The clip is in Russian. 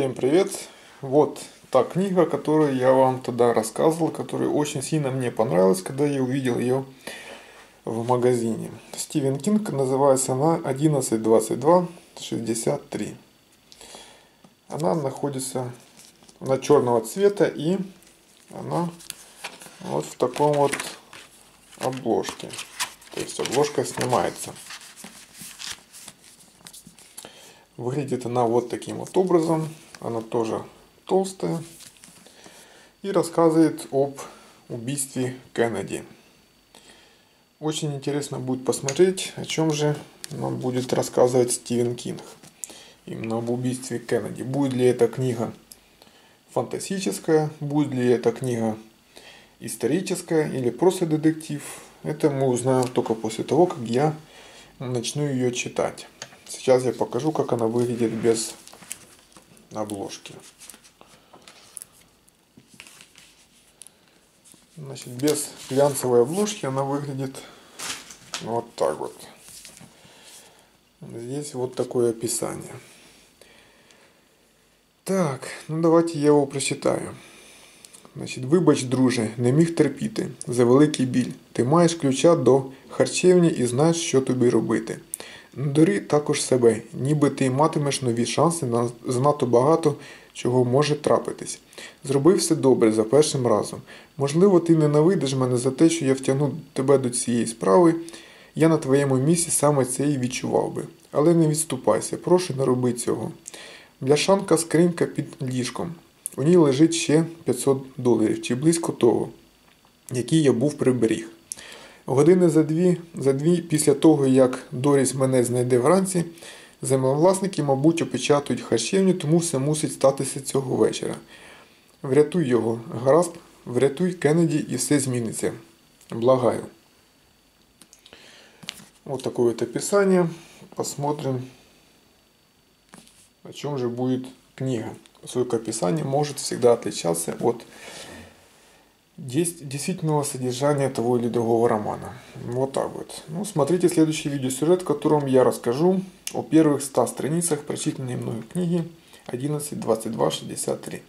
Всем привет! Вот та книга, которую я вам тогда рассказывал, которая очень сильно мне понравилась, когда я увидел ее в магазине. Стивен Кинг, называется она 112263. Она находится на черного цвета и она вот в таком вот обложке. То есть обложка снимается. Выглядит она вот таким вот образом. Она тоже толстая. И рассказывает об убийстве Кеннеди. Очень интересно будет посмотреть, о чем же нам будет рассказывать Стивен Кинг. Именно об убийстве Кеннеди. Будет ли эта книга фантастическая, будет ли эта книга историческая или просто детектив. Это мы узнаем только после того, как я начну ее читать. Сейчас я покажу, как она выглядит без обложки. Значит, без глянцевой обложки она выглядит вот так вот. Здесь вот такое описание. Так, ну давайте я его прочитаю. Значить, Вибач, друже, не міг терпіти за великий біль. Ти маєш ключа до харчевні і знаєш, що тобі робити. Дори також себе, ніби ти матимеш нові шанси на занадто багато чого може трапитись. Зроби все добре за першим разом. Можливо, ти ненавидиш мене за те, що я втягну тебе до цієї справи. Я на твоєму місці саме це і відчував би. Але не відступайся, прошу не роби цього. Бляшанка скринька під ліжком. У ній лежить ще 500 доларів чи близько того, який я був приберіг. Години за дві, за дві після того, як Доріс мене знайде вранці, землевласники, мабуть, опечатують харчевню, тому все мусить статися цього вечора. Врятуй його, гаразд, врятуй Кеннеді і все зміниться. Благаю. Вот такое вот описание. Посмотрим, о чем же будет книга. Поскольку описание может всегда отличаться от действительного содержания того или другого романа. Вот так вот. Ну, смотрите следующий видеосюжет, в котором я расскажу о первых 100 страницах прочитанной мною книги 11, 22, 63.